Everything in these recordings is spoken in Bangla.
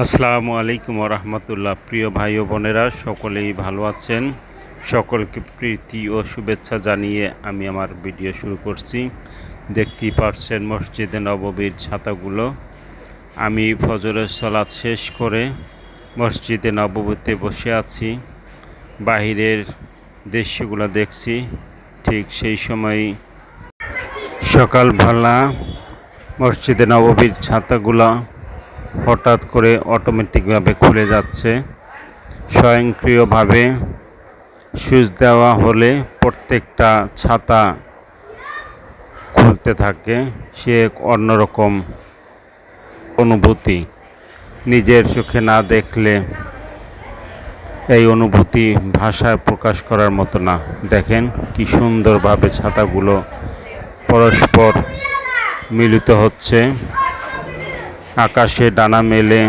আসসালামু আলাইকুম রহমতুল্লাহ প্রিয় ভাই ও বোনেরা, সকলেই ভালো আছেন? সকলকে প্রীতি ও শুভেচ্ছা জানিয়ে আমি আমার ভিডিও শুরু করছি। দেখতেই পারছেন মসজিদে নববীর ছাতাগুলো। আমি ফজরের সলাৎ শেষ করে মসজিদে নববীতে বসে আছি। বাহিরের দৃশ্যগুলো দেখছি। ঠিক সেই সময় সকালবেলা মসজিদে নববীর ছাতাগুলো হঠাৎ করে অটোমেটিকভাবে খুলে যাচ্ছে। স্বয়ংক্রিয়ভাবে সুইচ দেওয়া হলে প্রত্যেকটা ছাতা খুলতে থাকে। সে এক অন্যরকম অনুভূতি। নিজের চোখে না দেখলে এই অনুভূতি ভাষায় প্রকাশ করার মতো না। দেখেন কি সুন্দরভাবে ছাতাগুলো পরস্পর মিলিত হচ্ছে। আকাশে ডানা মেলে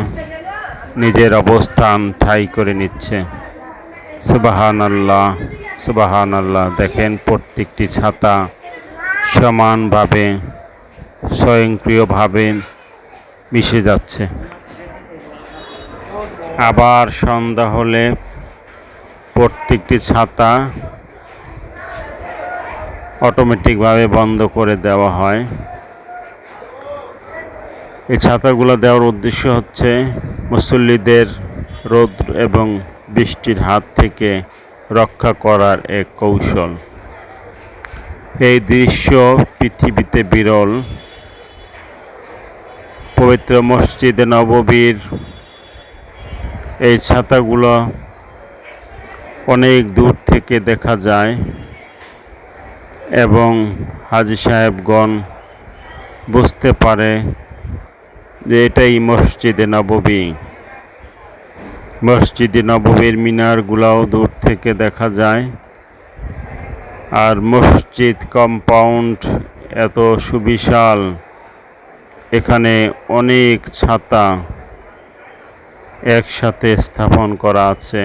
নিজের অবস্থান ঠাই করে নিচ্ছে। সুবাহান আল্লাহ সুবাহান আল্লাহ দেখেন প্রত্যেকটি ছাতা সমানভাবে, স্বয়ংক্রিয়ভাবে মিশে যাচ্ছে। আবার সন্ধ্যা হলে প্রত্যেকটি ছাতা অটোমেটিকভাবে বন্ধ করে দেওয়া হয়। এই ছাতাগুলো দেওয়ার উদ্দেশ্য হচ্ছে মুসল্লিদের রোদ এবং বৃষ্টির হাত থেকে রক্ষা করার এক কৌশল। এই দৃশ্য পৃথিবীতে বিরল। পবিত্র মসজিদে নববীর এই ছাতাগুলো অনেক দূর থেকে দেখা যায় এবং হাজি সাহেবগণ বুঝতে পারে যে এটাই মসজিদে নববী। মসজিদে নববীর মিনারগুলাও দূর থেকে দেখা যায়। আর মসজিদ কম্পাউন্ড এত সুবিশাল। এখানে অনেক ছাতা একসাথে স্থাপন করা আছে।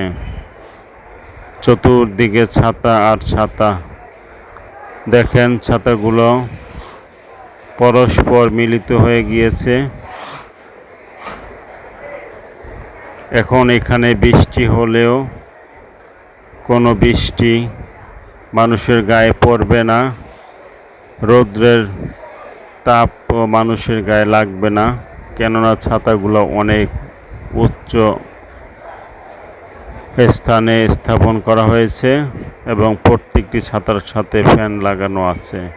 চতুর্দিকে ছাতা আর ছাতা। দেখেন ছাতাগুলো পরস্পর মিলিত হয়ে গিয়েছে। এখন এখানে বৃষ্টি হলেও কোনো বৃষ্টি মানুষের গায়ে পড়বে না। রৌদ্রের তাপ মানুষের গায়ে লাগবে না, কেননা ছাতাগুলো অনেক উচ্চ স্থানে স্থাপন করা হয়েছে এবং প্রত্যেকটি ছাতার সাথে ফ্যান লাগানো আছে।